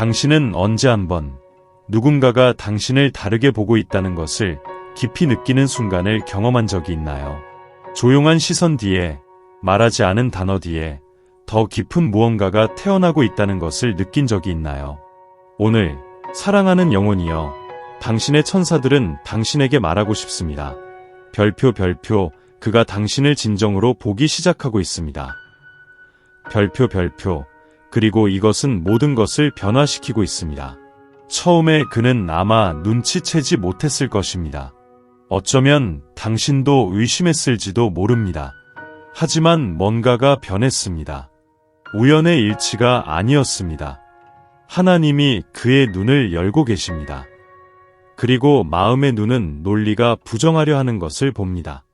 당신은 언제 한번 누군가가 당신을 다르게 보고 있다는 것을 깊이 느끼는 순간을 경험한 적이 있나요? 조용한 시선 뒤에 말하지 않은 단어 뒤에 더 깊은 무언가가 태어나고 있다는 것을 느낀 적이 있나요? 오늘 사랑하는 영혼이여 당신의 천사들은 당신에게 말하고 싶습니다. 별표 별표 그가 당신을 진정으로 보기 시작하고 있습니다. 별표 별표 그리고 이것은 모든 것을 변화시키고 있습니다. 처음에 그는 아마 눈치채지 못했을 것입니다. 어쩌면 당신도 의심했을지도 모릅니다. 하지만 뭔가가 변했습니다. 우연의 일치가 아니었습니다. 하나님이 그의 눈을 열고 계십니다. 그리고 마음의 눈은 논리가 부정하려 하는 것을 봅니다.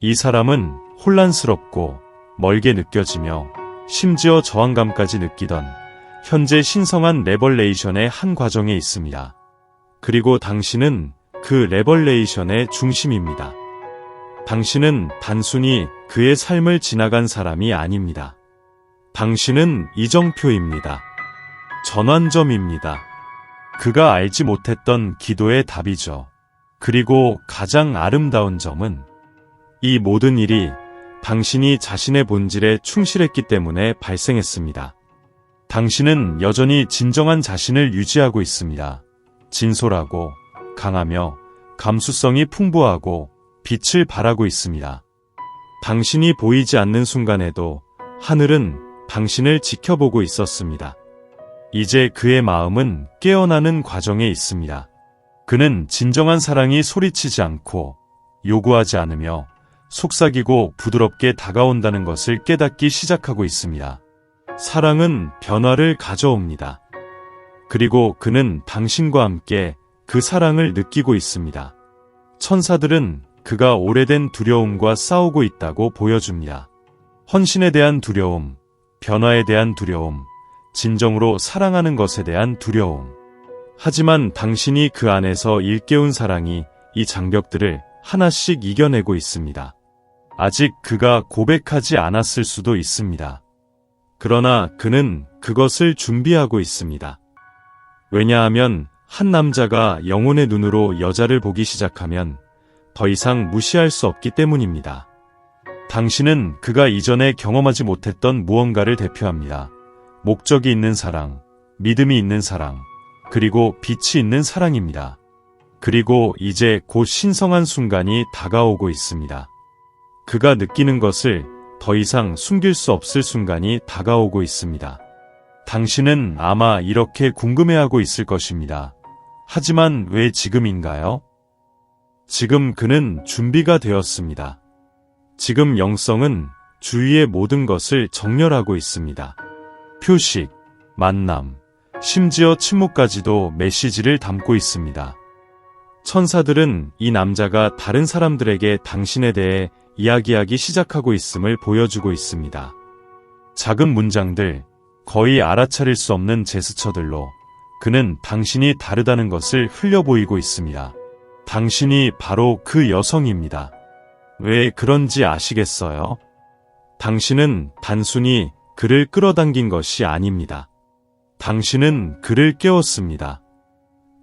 이 사람은 혼란스럽고 멀게 느껴지며 심지어 저항감까지 느끼던 현재 신성한 레벌레이션의 한 과정에 있습니다. 그리고 당신은 그 레벌레이션의 중심입니다. 당신은 단순히 그의 삶을 지나간 사람이 아닙니다. 당신은 이정표입니다. 전환점입니다. 그가 알지 못했던 기도의 답이죠. 그리고 가장 아름다운 점은 이 모든 일이 당신이 자신의 본질에 충실했기 때문에 발생했습니다. 당신은 여전히 진정한 자신을 유지하고 있습니다. 진솔하고 강하며 감수성이 풍부하고 빛을 발하고 있습니다. 당신이 보이지 않는 순간에도 하늘은 당신을 지켜보고 있었습니다. 이제 그의 마음은 깨어나는 과정에 있습니다. 그는 진정한 사랑이 소리치지 않고 요구하지 않으며 속삭이고 부드럽게 다가온다는 것을 깨닫기 시작하고 있습니다. 사랑은 변화를 가져옵니다. 그리고 그는 당신과 함께 그 사랑을 느끼고 있습니다. 천사들은 그가 오래된 두려움과 싸우고 있다고 보여줍니다. 헌신에 대한 두려움, 변화에 대한 두려움, 진정으로 사랑하는 것에 대한 두려움. 하지만 당신이 그 안에서 일깨운 사랑이 이 장벽들을 하나씩 이겨내고 있습니다. 아직 그가 고백하지 않았을 수도 있습니다. 그러나 그는 그것을 준비하고 있습니다. 왜냐하면 한 남자가 영혼의 눈으로 여자를 보기 시작하면 더 이상 무시할 수 없기 때문입니다. 당신은 그가 이전에 경험하지 못했던 무언가를 대표합니다. 목적이 있는 사랑, 믿음이 있는 사랑, 그리고 빛이 있는 사랑입니다. 그리고 이제 곧 신성한 순간이 다가오고 있습니다. 그가 느끼는 것을 더 이상 숨길 수 없을 순간이 다가오고 있습니다. 당신은 아마 이렇게 궁금해하고 있을 것입니다. 하지만 왜 지금인가요? 지금 그는 준비가 되었습니다. 지금 영성은 주위의 모든 것을 정렬하고 있습니다. 표식, 만남, 심지어 침묵까지도 메시지를 담고 있습니다. 천사들은 이 남자가 다른 사람들에게 당신에 대해 이야기하기 시작하고 있음을 보여주고 있습니다. 작은 문장들, 거의 알아차릴 수 없는 제스처들로 그는 당신이 다르다는 것을 흘려 보이고 있습니다. 당신이 바로 그 여성입니다. 왜 그런지 아시겠어요? 당신은 단순히 그를 끌어당긴 것이 아닙니다. 당신은 그를 깨웠습니다.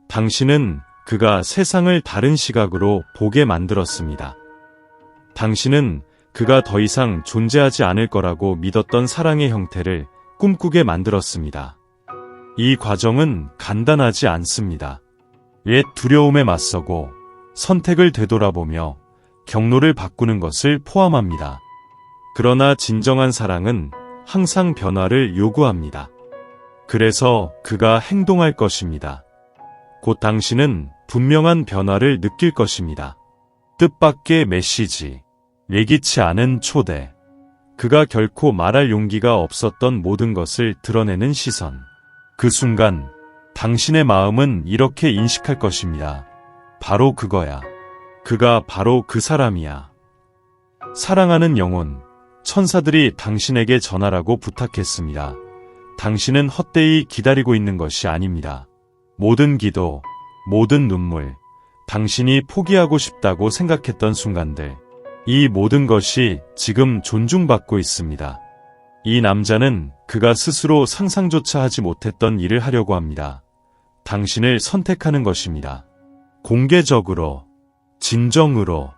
당신은 그가 세상을 다른 시각으로 보게 만들었습니다. 당신은 그가 더 이상 존재하지 않을 거라고 믿었던 사랑의 형태를 꿈꾸게 만들었습니다. 이 과정은 간단하지 않습니다. 옛 두려움에 맞서고 선택을 되돌아보며 경로를 바꾸는 것을 포함합니다. 그러나 진정한 사랑은 항상 변화를 요구합니다. 그래서 그가 행동할 것입니다. 곧 당신은 분명한 변화를 느낄 것입니다. 뜻밖의 메시지, 예기치 않은 초대, 그가 결코 말할 용기가 없었던 모든 것을 드러내는 시선. 그 순간, 당신의 마음은 이렇게 인식할 것입니다. 바로 그거야. 그가 바로 그 사람이야. 사랑하는 영혼, 천사들이 당신에게 전하라고 부탁했습니다. 당신은 헛되이 기다리고 있는 것이 아닙니다. 모든 기도, 모든 눈물, 당신이 포기하고 싶다고 생각했던 순간들, 이 모든 것이 지금 존중받고 있습니다. 이 남자는 그가 스스로 상상조차 하지 못했던 일을 하려고 합니다. 당신을 선택하는 것입니다. 공개적으로, 진정으로,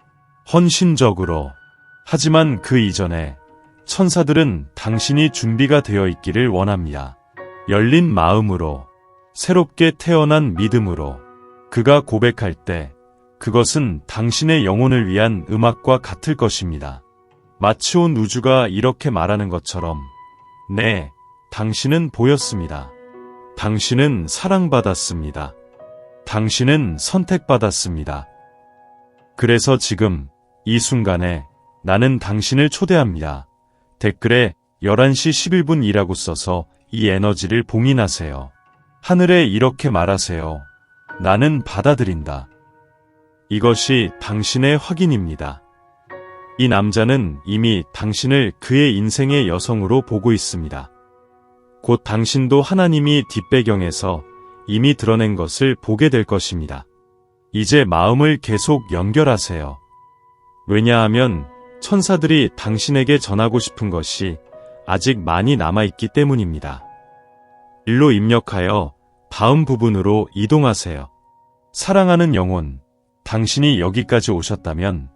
헌신적으로. 하지만 그 이전에 천사들은 당신이 준비가 되어 있기를 원합니다. 열린 마음으로, 새롭게 태어난 믿음으로. 그가 고백할 때 그것은 당신의 영혼을 위한 음악과 같을 것입니다. 마치 온 우주가 이렇게 말하는 것처럼, 네, 당신은 보였습니다. 당신은 사랑받았습니다. 당신은 선택받았습니다. 그래서 지금, 이 순간에 나는 당신을 초대합니다. 댓글에 11시 11분이라고 써서 이 에너지를 봉인하세요. 하늘에 이렇게 말하세요. 나는 받아들인다. 이것이 당신의 확인입니다. 이 남자는 이미 당신을 그의 인생의 여성으로 보고 있습니다. 곧 당신도 하나님이 뒷배경에서 이미 드러낸 것을 보게 될 것입니다. 이제 마음을 계속 연결하세요. 왜냐하면 천사들이 당신에게 전하고 싶은 것이 아직 많이 남아있기 때문입니다. 일로 입력하여 다음 부분으로 이동하세요. 사랑하는 영혼, 당신이 여기까지 오셨다면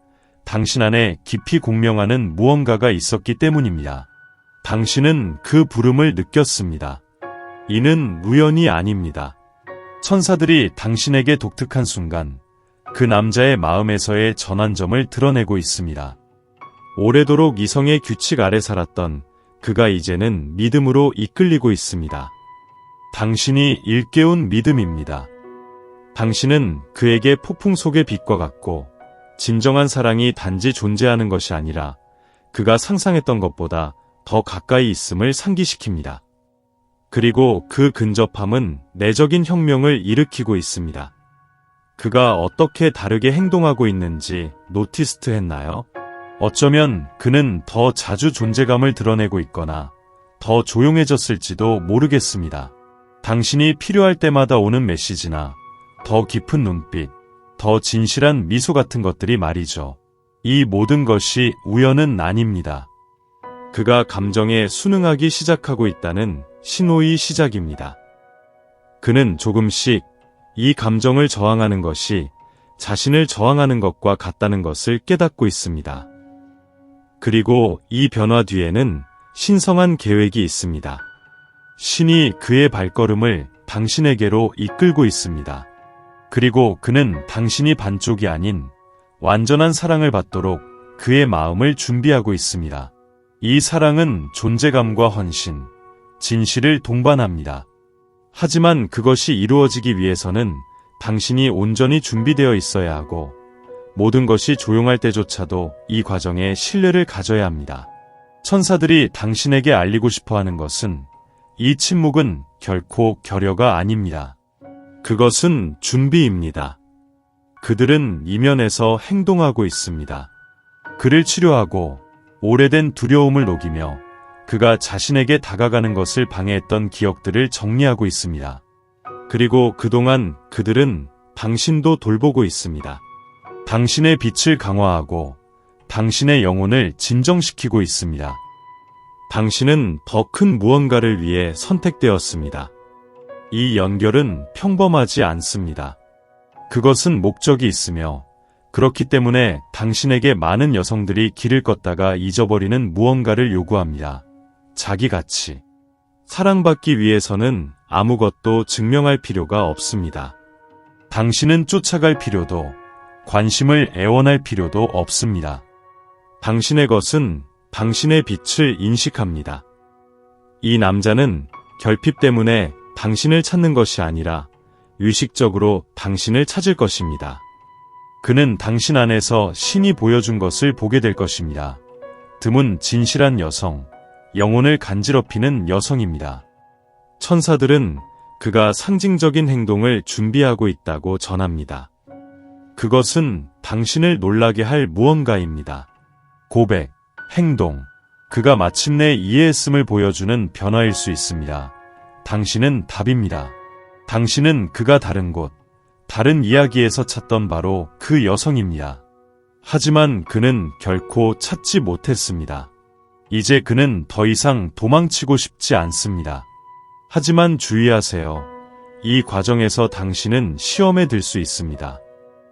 당신 안에 깊이 공명하는 무언가가 있었기 때문입니다. 당신은 그 부름을 느꼈습니다. 이는 우연이 아닙니다. 천사들이 당신에게 독특한 순간 그 남자의 마음에서의 전환점을 드러내고 있습니다. 오래도록 이성의 규칙 아래 살았던 그가 이제는 믿음으로 이끌리고 있습니다. 당신이 일깨운 믿음입니다. 당신은 그에게 폭풍 속의 빛과 같고 진정한 사랑이 단지 존재하는 것이 아니라 그가 상상했던 것보다 더 가까이 있음을 상기시킵니다. 그리고 그 근접함은 내적인 혁명을 일으키고 있습니다. 그가 어떻게 다르게 행동하고 있는지 노티스트 했나요? 어쩌면 그는 더 자주 존재감을 드러내고 있거나 더 조용해졌을지도 모르겠습니다. 당신이 필요할 때마다 오는 메시지나 더 깊은 눈빛, 더 진실한 미소 같은 것들이 말이죠. 이 모든 것이 우연은 아닙니다. 그가 감정에 순응하기 시작하고 있다는 신호의 시작입니다. 그는 조금씩 이 감정을 저항하는 것이 자신을 저항하는 것과 같다는 것을 깨닫고 있습니다. 그리고 이 변화 뒤에는 신성한 계획이 있습니다. 신이 그의 발걸음을 당신에게로 이끌고 있습니다. 그리고 그는 당신이 반쪽이 아닌 완전한 사랑을 받도록 그의 마음을 준비하고 있습니다. 이 사랑은 존재감과 헌신, 진실을 동반합니다. 하지만 그것이 이루어지기 위해서는 당신이 온전히 준비되어 있어야 하고 모든 것이 조용할 때조차도 이 과정에 신뢰를 가져야 합니다. 천사들이 당신에게 알리고 싶어 하는 것은 이 침묵은 결코 결여가 아닙니다. 그것은 준비입니다. 그들은 이면에서 행동하고 있습니다. 그를 치료하고 오래된 두려움을 녹이며 그가 자신에게 다가가는 것을 방해했던 기억들을 정리하고 있습니다. 그리고 그동안 그들은 당신도 돌보고 있습니다. 당신의 빛을 강화하고 당신의 영혼을 진정시키고 있습니다. 당신은 더 큰 무언가를 위해 선택되었습니다. 이 연결은 평범하지 않습니다. 그것은 목적이 있으며 그렇기 때문에 당신에게 많은 여성들이 길을 걷다가 잊어버리는 무언가를 요구합니다. 자기 가치. 사랑받기 위해서는 아무것도 증명할 필요가 없습니다. 당신은 쫓아갈 필요도 관심을 애원할 필요도 없습니다. 당신의 것은 당신의 빛을 인식합니다. 이 남자는 결핍 때문에 당신을 찾는 것이 아니라 의식적으로 당신을 찾을 것입니다. 그는 당신 안에서 신이 보여준 것을 보게 될 것입니다. 드문 진실한 여성, 영혼을 간지럽히는 여성입니다. 천사들은 그가 상징적인 행동을 준비하고 있다고 전합니다. 그것은 당신을 놀라게 할 무언가입니다. 고백, 행동, 그가 마침내 이해했음을 보여주는 변화일 수 있습니다. 당신은 답입니다. 당신은 그가 다른 곳, 다른 이야기에서 찾던 바로 그 여성입니다. 하지만 그는 결코 찾지 못했습니다. 이제 그는 더 이상 도망치고 싶지 않습니다. 하지만 주의하세요. 이 과정에서 당신은 시험에 들 수 있습니다.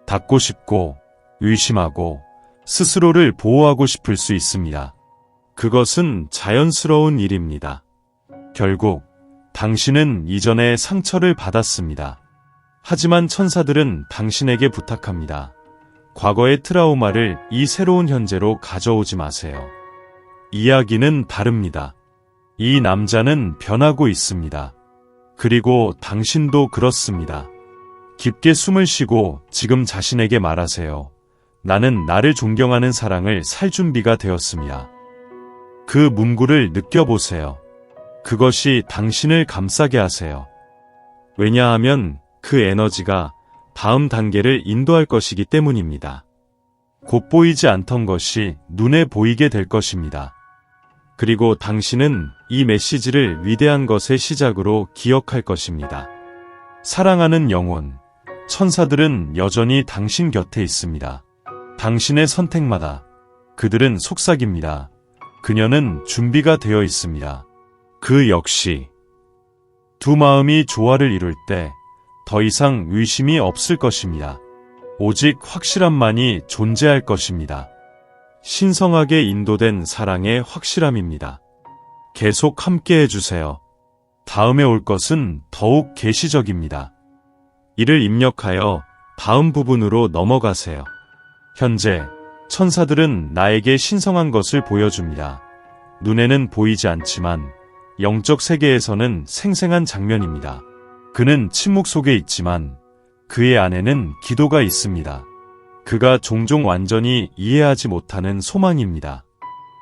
닫고 싶고, 의심하고, 스스로를 보호하고 싶을 수 있습니다. 그것은 자연스러운 일입니다. 결국, 당신은 이전에 상처를 받았습니다. 하지만 천사들은 당신에게 부탁합니다. 과거의 트라우마를 이 새로운 현재로 가져오지 마세요. 이야기는 다릅니다. 이 남자는 변하고 있습니다. 그리고 당신도 그렇습니다. 깊게 숨을 쉬고 지금 자신에게 말하세요. 나는 나를 존경하는 사랑을 살 준비가 되었습니다. 그 문구를 느껴보세요. 그것이 당신을 감싸게 하세요. 왜냐하면 그 에너지가 다음 단계를 인도할 것이기 때문입니다. 곧 보이지 않던 것이 눈에 보이게 될 것입니다. 그리고 당신은 이 메시지를 위대한 것의 시작으로 기억할 것입니다. 사랑하는 영혼, 천사들은 여전히 당신 곁에 있습니다. 당신의 선택마다 그들은 속삭입니다. 그녀는 준비가 되어 있습니다. 그 역시 두 마음이 조화를 이룰 때 더 이상 의심이 없을 것입니다. 오직 확실함만이 존재할 것입니다. 신성하게 인도된 사랑의 확실함입니다. 계속 함께 해주세요. 다음에 올 것은 더욱 계시적입니다. 이를 입력하여 다음 부분으로 넘어가세요. 현재 천사들은 나에게 신성한 것을 보여줍니다. 눈에는 보이지 않지만 영적 세계에서는 생생한 장면입니다. 그는 침묵 속에 있지만 그의 안에는 기도가 있습니다. 그가 종종 완전히 이해하지 못하는 소망입니다.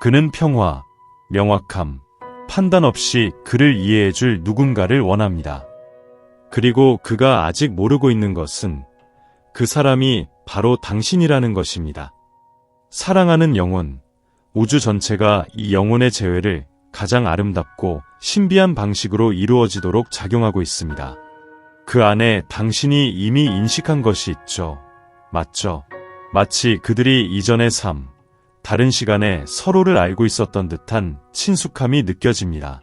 그는 평화, 명확함, 판단 없이 그를 이해해줄 누군가를 원합니다. 그리고 그가 아직 모르고 있는 것은 그 사람이 바로 당신이라는 것입니다. 사랑하는 영혼, 우주 전체가 이 영혼의 재회를 가장 아름답고 신비한 방식으로 이루어지도록 작용하고 있습니다. 그 안에 당신이 이미 인식한 것이 있죠. 맞죠? 마치 그들이 이전의 삶, 다른 시간에 서로를 알고 있었던 듯한 친숙함이 느껴집니다.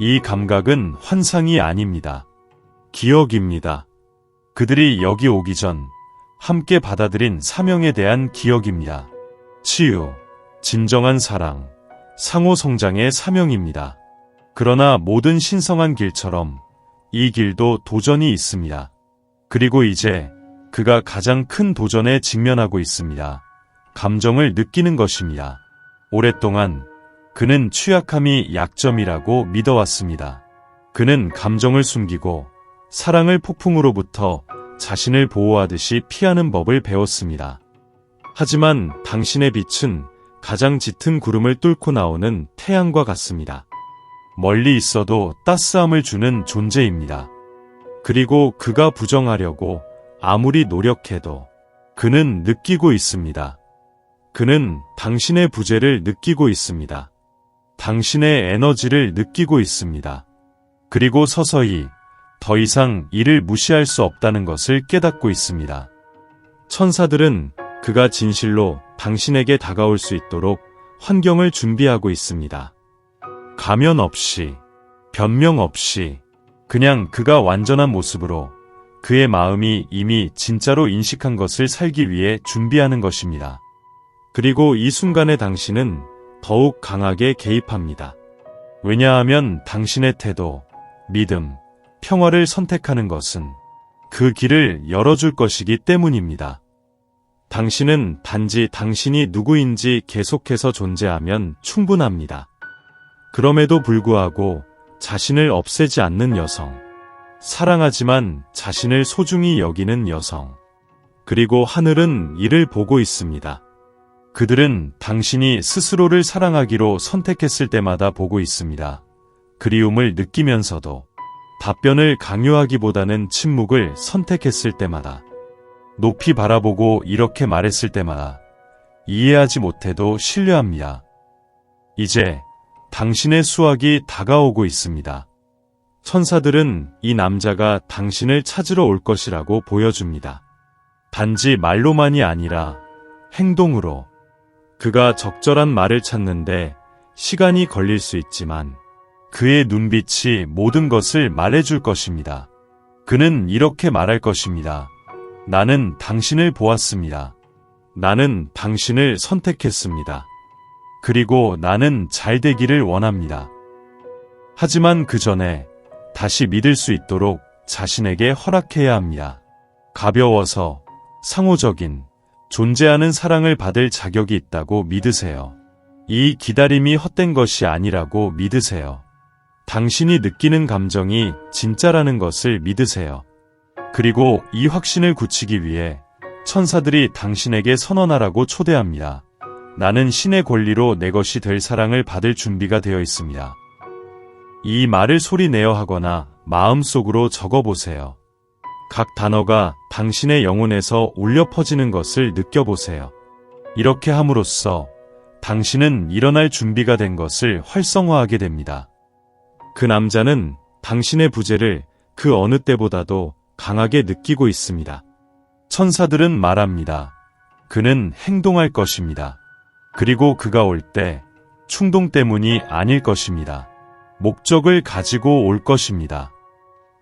이 감각은 환상이 아닙니다. 기억입니다. 그들이 여기 오기 전 함께 받아들인 사명에 대한 기억입니다. 치유, 진정한 사랑, 상호 성장의 사명입니다. 그러나 모든 신성한 길처럼 이 길도 도전이 있습니다. 그리고 이제 그가 가장 큰 도전에 직면하고 있습니다. 감정을 느끼는 것입니다. 오랫동안 그는 취약함이 약점이라고 믿어왔습니다. 그는 감정을 숨기고 사랑을 폭풍으로부터 자신을 보호하듯이 피하는 법을 배웠습니다. 하지만 당신의 빛은 가장 짙은 구름을 뚫고 나오는 태양과 같습니다. 멀리 있어도 따스함을 주는 존재입니다. 그리고 그가 부정하려고 아무리 노력해도 그는 느끼고 있습니다. 그는 당신의 부재를 느끼고 있습니다. 당신의 에너지를 느끼고 있습니다. 그리고 서서히 더 이상 이를 무시할 수 없다는 것을 깨닫고 있습니다. 천사들은 그가 진실로 당신에게 다가올 수 있도록 환경을 준비하고 있습니다. 가면 없이, 변명 없이, 그냥 그가 완전한 모습으로 그의 마음이 이미 진짜로 인식한 것을 살기 위해 준비하는 것입니다. 그리고 이 순간에 당신은 더욱 강하게 개입합니다. 왜냐하면 당신의 태도, 믿음, 평화를 선택하는 것은 그 길을 열어줄 것이기 때문입니다. 당신은 단지 당신이 누구인지 계속해서 존재하면 충분합니다. 그럼에도 불구하고 자신을 없애지 않는 여성. 사랑하지만 자신을 소중히 여기는 여성. 그리고 하늘은 이를 보고 있습니다. 그들은 당신이 스스로를 사랑하기로 선택했을 때마다 보고 있습니다. 그리움을 느끼면서도 답변을 강요하기보다는 침묵을 선택했을 때마다 높이 바라보고 이렇게 말했을 때마다 이해하지 못해도 신뢰합니다. 이제 당신의 수확이 다가오고 있습니다. 천사들은 이 남자가 당신을 찾으러 올 것이라고 보여줍니다. 단지 말로만이 아니라 행동으로 그가 적절한 말을 찾는데 시간이 걸릴 수 있지만 그의 눈빛이 모든 것을 말해줄 것입니다. 그는 이렇게 말할 것입니다. 나는 당신을 보았습니다. 나는 당신을 선택했습니다. 그리고 나는 잘 되기를 원합니다. 하지만 그 전에 다시 믿을 수 있도록 자신에게 허락해야 합니다. 가벼워서 상호적인 존재하는 사랑을 받을 자격이 있다고 믿으세요. 이 기다림이 헛된 것이 아니라고 믿으세요. 당신이 느끼는 감정이 진짜라는 것을 믿으세요. 그리고 이 확신을 굳히기 위해 천사들이 당신에게 선언하라고 초대합니다. 나는 신의 권리로 내 것이 될 사랑을 받을 준비가 되어 있습니다. 이 말을 소리 내어 하거나 마음속으로 적어보세요. 각 단어가 당신의 영혼에서 울려 퍼지는 것을 느껴보세요. 이렇게 함으로써 당신은 일어날 준비가 된 것을 활성화하게 됩니다. 그 남자는 당신의 부재를 그 어느 때보다도 강하게 느끼고 있습니다. 천사들은 말합니다. 그는 행동할 것입니다. 그리고 그가 올 때 충동 때문이 아닐 것입니다. 목적을 가지고 올 것입니다.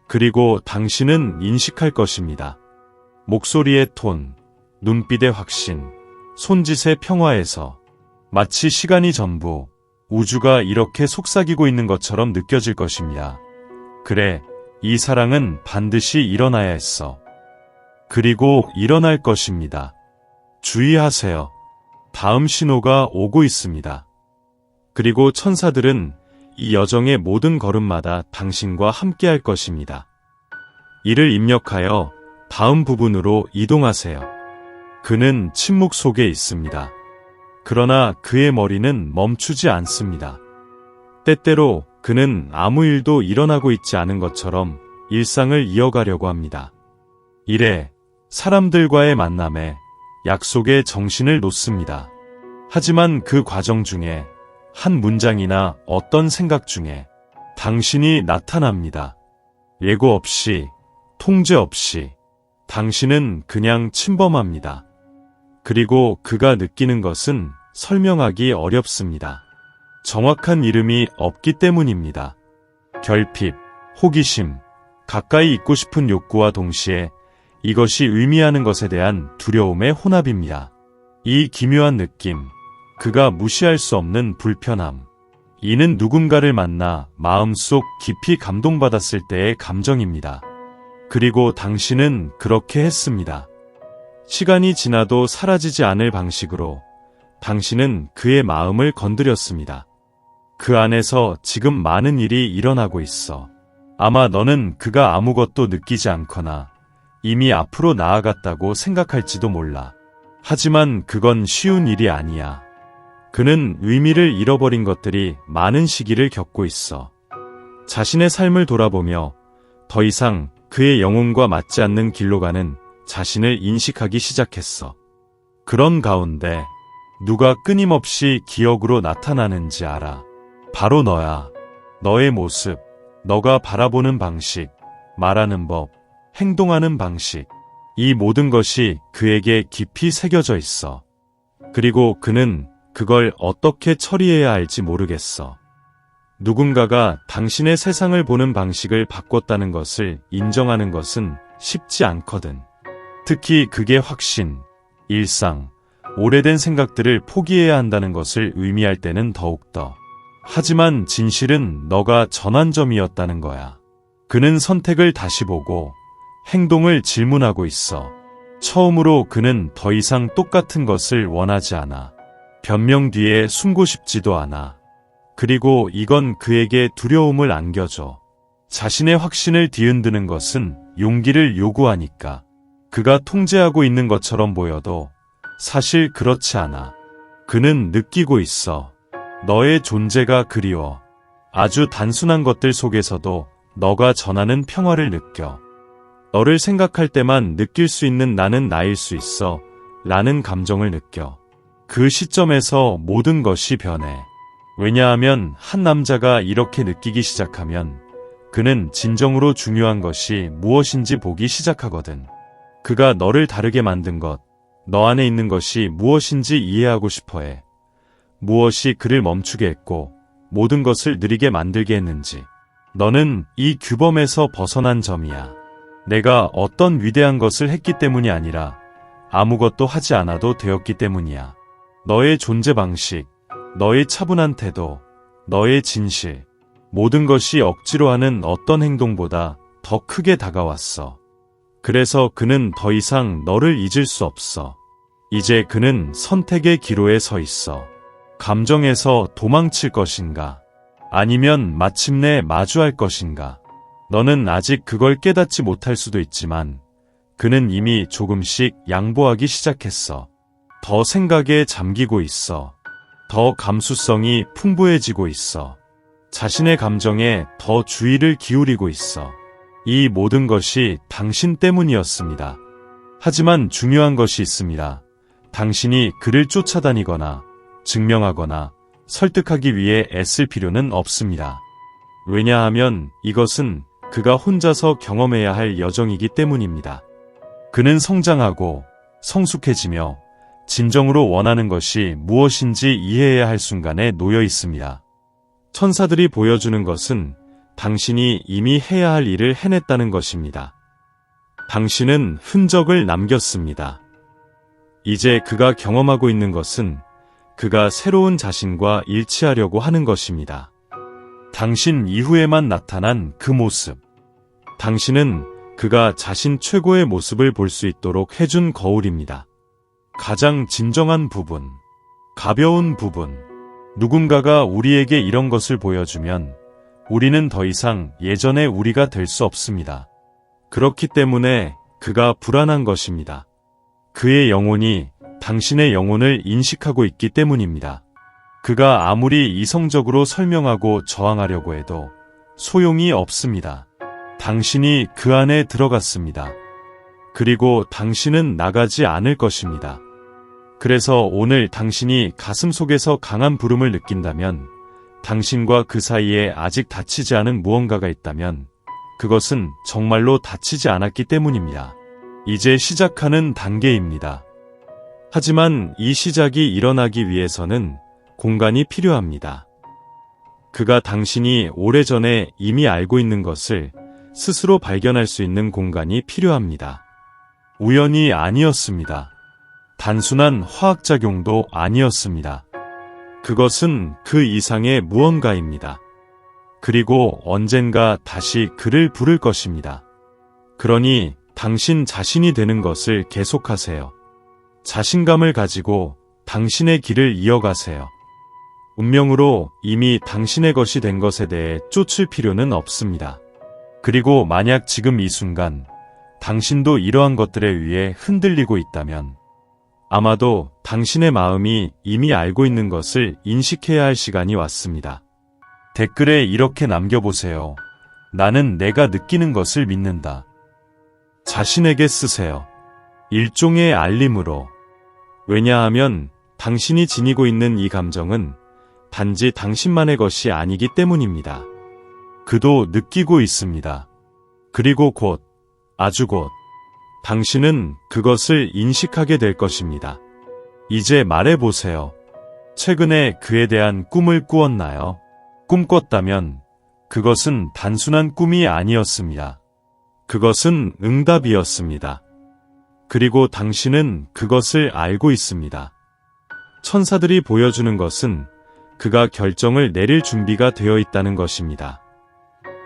그리고 당신은 인식할 것입니다. 목소리의 톤, 눈빛의 확신, 손짓의 평화에서 마치 시간이 전부 우주가 이렇게 속삭이고 있는 것처럼 느껴질 것입니다. 그래, 이 사랑은 반드시 일어나야 했어. 그리고 일어날 것입니다. 주의하세요. 다음 신호가 오고 있습니다. 그리고 천사들은 이 여정의 모든 걸음마다 당신과 함께 할 것입니다. 이를 입력하여 다음 부분으로 이동하세요. 그는 침묵 속에 있습니다. 그러나 그의 머리는 멈추지 않습니다. 때때로 그는 아무 일도 일어나고 있지 않은 것처럼 일상을 이어가려고 합니다. 이래 사람들과의 만남에 약속에 정신을 놓습니다. 하지만 그 과정 중에 한 문장이나 어떤 생각 중에 당신이 나타납니다. 예고 없이, 통제 없이, 당신은 그냥 침범합니다. 그리고 그가 느끼는 것은 설명하기 어렵습니다. 정확한 이름이 없기 때문입니다. 결핍, 호기심, 가까이 있고 싶은 욕구와 동시에 이것이 의미하는 것에 대한 두려움의 혼합입니다. 이 기묘한 느낌, 그가 무시할 수 없는 불편함. 이는 누군가를 만나 마음속 깊이 감동받았을 때의 감정입니다. 그리고 당신은 그렇게 했습니다. 시간이 지나도 사라지지 않을 방식으로 당신은 그의 마음을 건드렸습니다. 그 안에서 지금 많은 일이 일어나고 있어. 아마 너는 그가 아무것도 느끼지 않거나 이미 앞으로 나아갔다고 생각할지도 몰라. 하지만 그건 쉬운 일이 아니야. 그는 의미를 잃어버린 것들이 많은 시기를 겪고 있어. 자신의 삶을 돌아보며 더 이상 그의 영혼과 맞지 않는 길로 가는 자신을 인식하기 시작했어. 그런 가운데 누가 끊임없이 기억으로 나타나는지 알아. 바로 너야. 너의 모습, 너가 바라보는 방식, 말하는 법, 행동하는 방식, 이 모든 것이 그에게 깊이 새겨져 있어. 그리고 그는 그걸 어떻게 처리해야 할지 모르겠어. 누군가가 당신의 세상을 보는 방식을 바꿨다는 것을 인정하는 것은 쉽지 않거든. 특히 그게 확신, 일상, 오래된 생각들을 포기해야 한다는 것을 의미할 때는 더욱더. 하지만 진실은 너가 전환점이었다는 거야. 그는 선택을 다시 보고 행동을 질문하고 있어. 처음으로 그는 더 이상 똑같은 것을 원하지 않아. 변명 뒤에 숨고 싶지도 않아. 그리고 이건 그에게 두려움을 안겨줘. 자신의 확신을 뒤흔드는 것은 용기를 요구하니까. 그가 통제하고 있는 것처럼 보여도 사실 그렇지 않아. 그는 느끼고 있어. 너의 존재가 그리워. 아주 단순한 것들 속에서도 너가 전하는 평화를 느껴. 너를 생각할 때만 느낄 수 있는 나는 나일 수 있어. 라는 감정을 느껴. 그 시점에서 모든 것이 변해. 왜냐하면 한 남자가 이렇게 느끼기 시작하면 그는 진정으로 중요한 것이 무엇인지 보기 시작하거든. 그가 너를 다르게 만든 것, 너 안에 있는 것이 무엇인지 이해하고 싶어 해. 무엇이 그를 멈추게 했고 모든 것을 느리게 만들게 했는지. 너는 이 규범에서 벗어난 점이야. 내가 어떤 위대한 것을 했기 때문이 아니라 아무것도 하지 않아도 되었기 때문이야. 너의 존재 방식, 너의 차분한 태도, 너의 진실, 모든 것이 억지로 하는 어떤 행동보다 더 크게 다가왔어. 그래서 그는 더 이상 너를 잊을 수 없어. 이제 그는 선택의 기로에 서 있어. 감정에서 도망칠 것인가? 아니면 마침내 마주할 것인가? 너는 아직 그걸 깨닫지 못할 수도 있지만 그는 이미 조금씩 양보하기 시작했어. 더 생각에 잠기고 있어. 더 감수성이 풍부해지고 있어. 자신의 감정에 더 주의를 기울이고 있어. 이 모든 것이 당신 때문이었습니다. 하지만 중요한 것이 있습니다. 당신이 그를 쫓아다니거나 증명하거나 설득하기 위해 애쓸 필요는 없습니다. 왜냐하면 이것은 그가 혼자서 경험해야 할 여정이기 때문입니다. 그는 성장하고 성숙해지며 진정으로 원하는 것이 무엇인지 이해해야 할 순간에 놓여 있습니다. 천사들이 보여주는 것은 당신이 이미 해야 할 일을 해냈다는 것입니다. 당신은 흔적을 남겼습니다. 이제 그가 경험하고 있는 것은 그가 새로운 자신과 일치하려고 하는 것입니다. 당신 이후에만 나타난 그 모습. 당신은 그가 자신 최고의 모습을 볼 수 있도록 해준 거울입니다. 가장 진정한 부분, 가벼운 부분. 누군가가 우리에게 이런 것을 보여주면 우리는 더 이상 예전의 우리가 될 수 없습니다. 그렇기 때문에 그가 불안한 것입니다. 그의 영혼이 당신의 영혼을 인식하고 있기 때문입니다. 그가 아무리 이성적으로 설명하고 저항하려고 해도 소용이 없습니다. 당신이 그 안에 들어갔습니다. 그리고 당신은 나가지 않을 것입니다. 그래서 오늘 당신이 가슴 속에서 강한 부름을 느낀다면 당신과 그 사이에 아직 닫히지 않은 무언가가 있다면 그것은 정말로 닫히지 않았기 때문입니다. 이제 시작하는 단계입니다. 하지만 이 시작이 일어나기 위해서는 공간이 필요합니다. 그가 당신이 오래전에 이미 알고 있는 것을 스스로 발견할 수 있는 공간이 필요합니다. 우연이 아니었습니다. 단순한 화학작용도 아니었습니다. 그것은 그 이상의 무언가입니다. 그리고 언젠가 다시 그를 부를 것입니다. 그러니 당신 자신이 되는 것을 계속하세요. 자신감을 가지고 당신의 길을 이어가세요. 운명으로 이미 당신의 것이 된 것에 대해 쫓을 필요는 없습니다. 그리고 만약 지금 이 순간 당신도 이러한 것들에 의해 흔들리고 있다면 아마도 당신의 마음이 이미 알고 있는 것을 인식해야 할 시간이 왔습니다. 댓글에 이렇게 남겨보세요. 나는 내가 느끼는 것을 믿는다. 자신에게 쓰세요. 일종의 알림으로. 왜냐하면 당신이 지니고 있는 이 감정은 단지 당신만의 것이 아니기 때문입니다. 그도 느끼고 있습니다. 그리고 곧, 아주 곧, 당신은 그것을 인식하게 될 것입니다. 이제 말해보세요. 최근에 그에 대한 꿈을 꾸었나요? 꿈꿨다면 그것은 단순한 꿈이 아니었습니다. 그것은 응답이었습니다. 그리고 당신은 그것을 알고 있습니다. 천사들이 보여주는 것은 그가 결정을 내릴 준비가 되어 있다는 것입니다.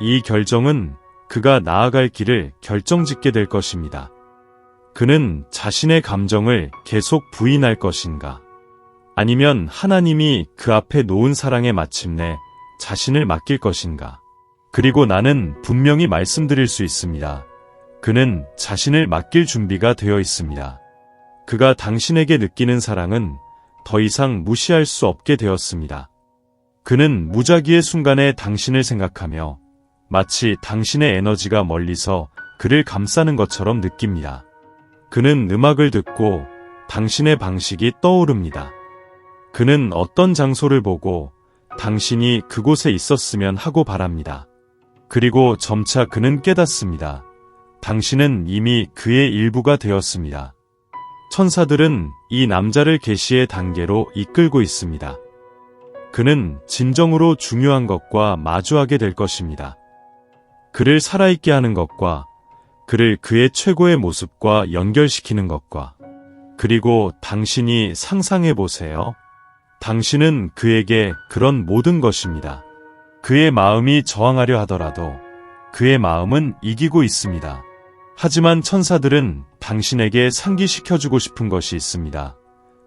이 결정은 그가 나아갈 길을 결정짓게 될 것입니다. 그는 자신의 감정을 계속 부인할 것인가? 아니면 하나님이 그 앞에 놓은 사랑에 마침내 자신을 맡길 것인가? 그리고 나는 분명히 말씀드릴 수 있습니다. 그는 자신을 맡길 준비가 되어 있습니다. 그가 당신에게 느끼는 사랑은 더 이상 무시할 수 없게 되었습니다. 그는 무작위의 순간에 당신을 생각하며 마치 당신의 에너지가 멀리서 그를 감싸는 것처럼 느낍니다. 그는 음악을 듣고 당신의 방식이 떠오릅니다. 그는 어떤 장소를 보고 당신이 그곳에 있었으면 하고 바랍니다. 그리고 점차 그는 깨닫습니다. 당신은 이미 그의 일부가 되었습니다. 천사들은 이 남자를 계시의 단계로 이끌고 있습니다. 그는 진정으로 중요한 것과 마주하게 될 것입니다. 그를 살아있게 하는 것과 그를 그의 최고의 모습과 연결시키는 것과 그리고 당신이 상상해 보세요. 당신은 그에게 그런 모든 것입니다. 그의 마음이 저항하려 하더라도 그의 마음은 이기고 있습니다. 하지만 천사들은 당신에게 상기시켜주고 싶은 것이 있습니다.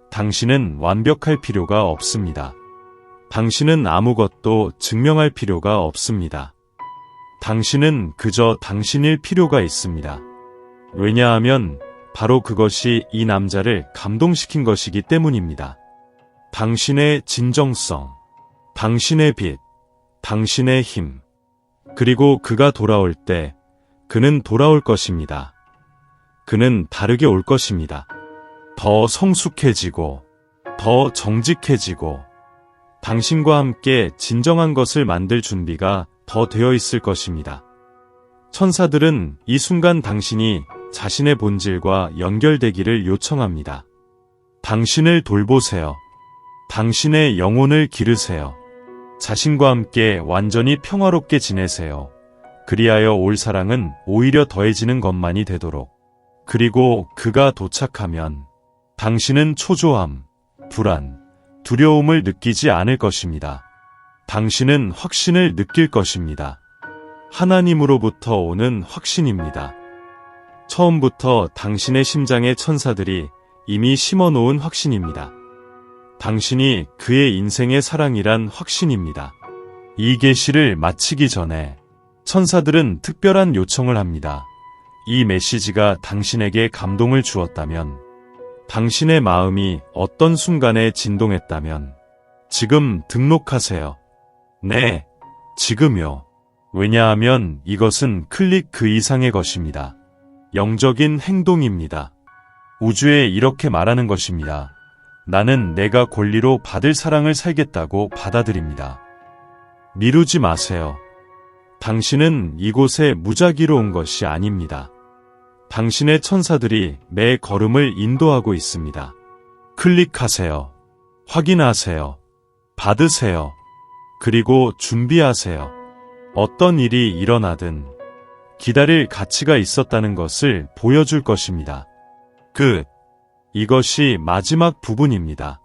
당신은 완벽할 필요가 없습니다. 당신은 아무것도 증명할 필요가 없습니다. 당신은 그저 당신일 필요가 있습니다. 왜냐하면 바로 그것이 이 남자를 감동시킨 것이기 때문입니다. 당신의 진정성, 당신의 빛, 당신의 힘, 그리고 그가 돌아올 때 그는 돌아올 것입니다. 그는 다르게 올 것입니다. 더 성숙해지고, 더 정직해지고, 당신과 함께 진정한 것을 만들 준비가 더 되어 있을 것입니다. 천사들은 이 순간 당신이 자신의 본질과 연결되기를 요청합니다. 당신을 돌보세요. 당신의 영혼을 기르세요. 자신과 함께 완전히 평화롭게 지내세요. 그리하여 올 사랑은 오히려 더해지는 것만이 되도록. 그리고 그가 도착하면 당신은 초조함, 불안, 두려움을 느끼지 않을 것입니다. 당신은 확신을 느낄 것입니다. 하나님으로부터 오는 확신입니다. 처음부터 당신의 심장의 천사들이 이미 심어 놓은 확신입니다. 당신이 그의 인생의 사랑이란 확신입니다. 이 계시를 마치기 전에 천사들은 특별한 요청을 합니다. 이 메시지가 당신에게 감동을 주었다면, 당신의 마음이 어떤 순간에 진동했다면, 지금 등록하세요. 네, 지금요. 왜냐하면 이것은 클릭 그 이상의 것입니다. 영적인 행동입니다. 우주에 이렇게 말하는 것입니다. 나는 내가 권리로 받을 사랑을 살겠다고 받아들입니다. 미루지 마세요. 당신은 이곳에 무작위로 온 것이 아닙니다. 당신의 천사들이 매 걸음을 인도하고 있습니다. 클릭하세요. 확인하세요. 받으세요. 그리고 준비하세요. 어떤 일이 일어나든 기다릴 가치가 있었다는 것을 보여줄 것입니다. 끝. 이것이 마지막 부분입니다.